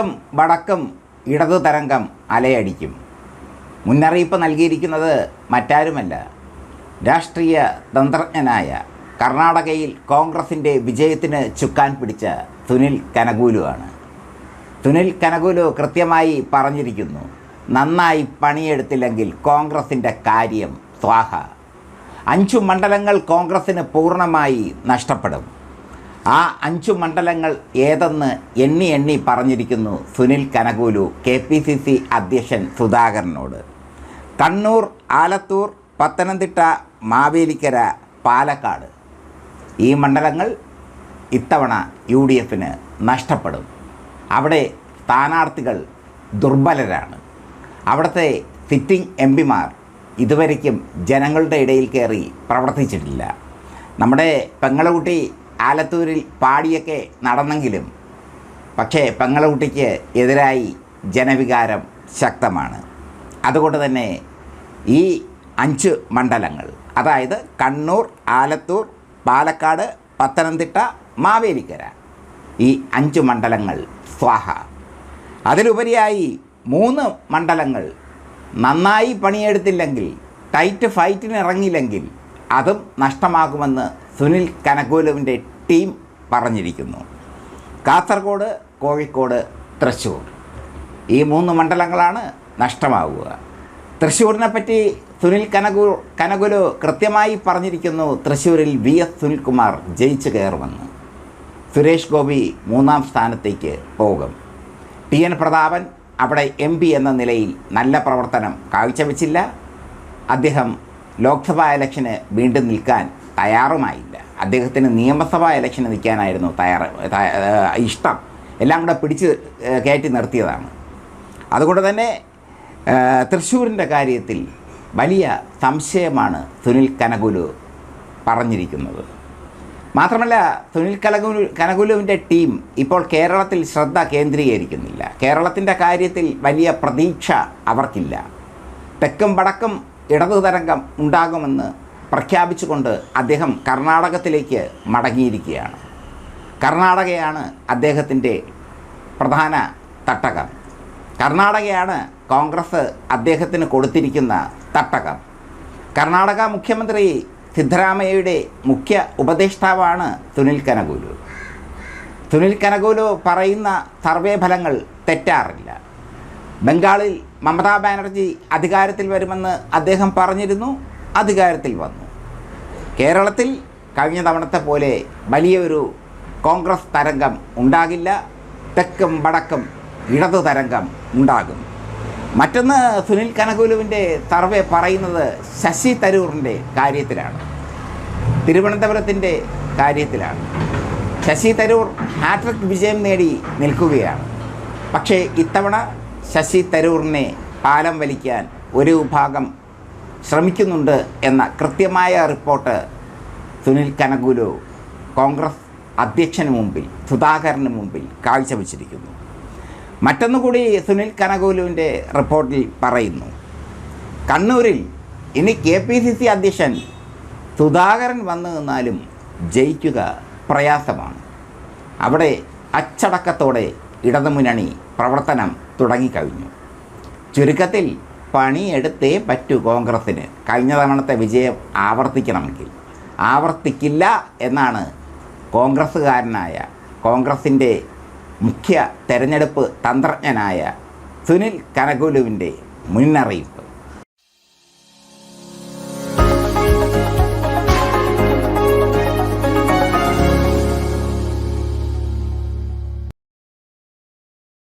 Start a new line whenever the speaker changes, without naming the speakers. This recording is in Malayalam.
തെക്കും വടക്കും ഇടതു തരംഗം അലയടിക്കും. മുന്നറിയിപ്പ് നൽകിയിരിക്കുന്നത് മറ്റാരുമല്ല രാഷ്ട്രീയ തന്ത്രജ്ഞനായ കർണാടകയിൽ കോൺഗ്രസിന്റെ വിജയത്തിന് ചുക്കാൻ പിടിച്ച സുനിൽ ആണ് സുനിൽ കനകൂലു കൃത്യമായി പറഞ്ഞിരിക്കുന്നു നന്നായി പണിയെടുത്തില്ലെങ്കിൽ കോൺഗ്രസിന്റെ കാര്യം സ്വാഹ. അഞ്ചു മണ്ഡലങ്ങൾ കോൺഗ്രസ്സിന് പൂർണമായി നഷ്ടപ്പെടും. ആ അഞ്ചു മണ്ഡലങ്ങൾ ഏതെന്ന് എണ്ണി എണ്ണി പറഞ്ഞിരിക്കുന്നു Sunil Kanugolu K P C C അധ്യക്ഷൻ സുധാകരനോട്. കണ്ണൂർ ആലത്തൂർ പത്തനംതിട്ട മാവേലിക്കര പാലക്കാട്. ഈ മണ്ഡലങ്ങൾ ഇത്തവണ യു ഡി എഫിന് നഷ്ടപ്പെടും. അവിടെ സ്ഥാനാർത്ഥികൾ ദുർബലരാണ്. അവിടുത്തെ സിറ്റിംഗ് എം പിമാർ ഇതുവരയ്ക്കും ജനങ്ങളുടെ ഇടയിൽ കയറി പ്രവർത്തിച്ചിട്ടില്ല. നമ്മുടെ പെങ്ങളകുട്ടി ആലത്തൂരിൽ പാടിയൊക്കെ നടന്നെങ്കിലും പക്ഷേ പെങ്ങളകുട്ടിക്ക് എതിരായി ജനവികാരം ശക്തമാണ്. അതുകൊണ്ട് തന്നെ ഈ അഞ്ച് മണ്ഡലങ്ങൾ അതായത് കണ്ണൂർ ആലത്തൂർ പാലക്കാട് പത്തനംതിട്ട മാവേലിക്കര ഈ അഞ്ച് മണ്ഡലങ്ങൾ സ്വാഹ അതിലുപരിയായി മൂന്ന് മണ്ഡലങ്ങൾ നന്നായി പണിയെടുത്തില്ലെങ്കിൽ ടൈറ്റ് ഫൈറ്റിന് ഇറങ്ങിയില്ലെങ്കിൽ അതും നഷ്ടമാകുമെന്ന് സുനിൽ കനകൂലുവിന്റെ ടീം പറഞ്ഞിരിക്കുന്നു. കാസർഗോഡ് കോഴിക്കോട് തൃശ്ശൂർ. ഈ മൂന്ന് മണ്ഡലങ്ങളാണ് നഷ്ടമാവുക. തൃശ്ശൂരിനെ പറ്റി സുനിൽ കനകു കനകുലു കൃത്യമായി പറഞ്ഞിരിക്കുന്നു തൃശ്ശൂരിൽ വി എസ് സുനിൽകുമാർ ജയിച്ചു കയറുമെന്ന്. സുരേഷ് ഗോപി മൂന്നാം സ്ഥാനത്തേക്ക് പോകും. ടി എൻ പ്രതാപൻ അവിടെ എം പി എന്ന നിലയിൽ നല്ല പ്രവർത്തനം കാഴ്ചവെച്ചില്ല. അദ്ദേഹം ലോക്സഭാ ഇലക്ഷന് വീണ്ടും നിൽക്കാൻ തയ്യാറുമായില്ല. അദ്ദേഹത്തിന് നിയമസഭാ ഇലക്ഷന് നിൽക്കാനായിരുന്നു തയ്യാറ് ഇഷ്ടം. എല്ലാം കൂടെ പിടിച്ച് കയറ്റി നിർത്തിയതാണ്. അതുകൊണ്ട് തന്നെ തൃശ്ശൂരിന്റെ കാര്യത്തിൽ വലിയ സംശയമാണ് സുനിൽ കനകുലു പറഞ്ഞിരിക്കുന്നത്. മാത്രമല്ല സുനിൽ കനകുലു കനകുലുവിന്റെ ടീം ഇപ്പോൾ കേരളത്തിൽ ശ്രദ്ധ കേന്ദ്രീകരിക്കുന്നില്ല. കേരളത്തിന്റെ കാര്യത്തിൽ വലിയ പ്രതീക്ഷ അവർക്കില്ല. തെക്കും വടക്കും ഇടതു തരംഗം ഉണ്ടാകുമെന്ന് പ്രഖ്യാപിച്ചുകൊണ്ട് അദ്ദേഹം കർണാടകത്തിലേക്ക് മടങ്ങിയിരിക്കുകയാണ്. കർണാടകയാണ് അദ്ദേഹത്തിന്റെ പ്രധാന തട്ടകം. കർണാടകയാണ് കോൺഗ്രസ് അദ്ദേഹത്തിന് കൊടുത്തിരിക്കുന്ന തട്ടകം. കർണാടക മുഖ്യമന്ത്രി സിദ്ധരാമയ്യയുടെ മുഖ്യ ഉപദേഷ്ടാവാണ് സുനിൽ കനകൂലു. സുനിൽ കനകൂലു പറയുന്ന സർവേ ഫലങ്ങൾ തെറ്റാറില്ല. ബംഗാളിൽ മമതാ ബാനർജി അധികാരത്തിൽ വരുമെന്ന് അദ്ദേഹം പറഞ്ഞിരുന്നു അധികാരത്തിൽ വന്നു. കേരളത്തിൽ കഴിഞ്ഞ തവണത്തെ പോലെ വലിയൊരു കോൺഗ്രസ് തരംഗം ഉണ്ടാകില്ല. തെക്കും വടക്കും ഇടതു തരംഗം ഉണ്ടാകും. മറ്റൊന്ന് സുനിൽ കനകുലുവിന്റെ സർവേ പറയുന്നത് ശശി തരൂറിന്റെ കാര്യത്തിലാണ്. തിരുവനന്തപുരത്തിന്റെ കാര്യത്തിലാണ്. ശശി തരൂർ ഹാട്രിക് വിജയം നേടി നിൽക്കുകയാണ്. പക്ഷേ ഇത്തവണ ശശി തരൂറിനെ പാലം വലിക്കാൻ ഒരു വിഭാഗം ശ്രമിക്കുന്നുണ്ട് എന്ന കൃത്യമായ റിപ്പോർട്ട് സുനിൽ കനകുലു കോൺഗ്രസ് അധ്യക്ഷന് മുമ്പിൽ സുധാകരന് മുമ്പിൽ കാഴ്ചവെച്ചിരിക്കുന്നു. മറ്റൊന്നുകൂടി സുനിൽ കനകുലുവിന്റെ റിപ്പോർട്ടിൽ പറയുന്നു. കണ്ണൂരിൽ ഇനി കെ പി സി സി അധ്യക്ഷൻ സുധാകരൻ വന്നു നിന്നാലും ജയിക്കുക പ്രയാസമാണ്. അവിടെ അച്ചടക്കത്തോടെ ഇടതുമുന്നണി പ്രവർത്തനം തുടങ്ങിക്കഴിഞ്ഞു. ചുരുക്കത്തിൽ പണിയെടുത്തേ പറ്റൂ കോൺഗ്രസ്സിന്. കഴിഞ്ഞ തവണത്തെ വിജയം ആവർത്തിക്കണമെങ്കിൽ. ആവർത്തിക്കില്ല എന്നാണ് കോൺഗ്രസ്സുകാരനായ കോൺഗ്രസിന്റെ മുഖ്യ തെരഞ്ഞെടുപ്പ് തന്ത്രജ്ഞനായ സുനിൽ കനകുലുവിന്റെ മുന്നറിയിപ്പ്.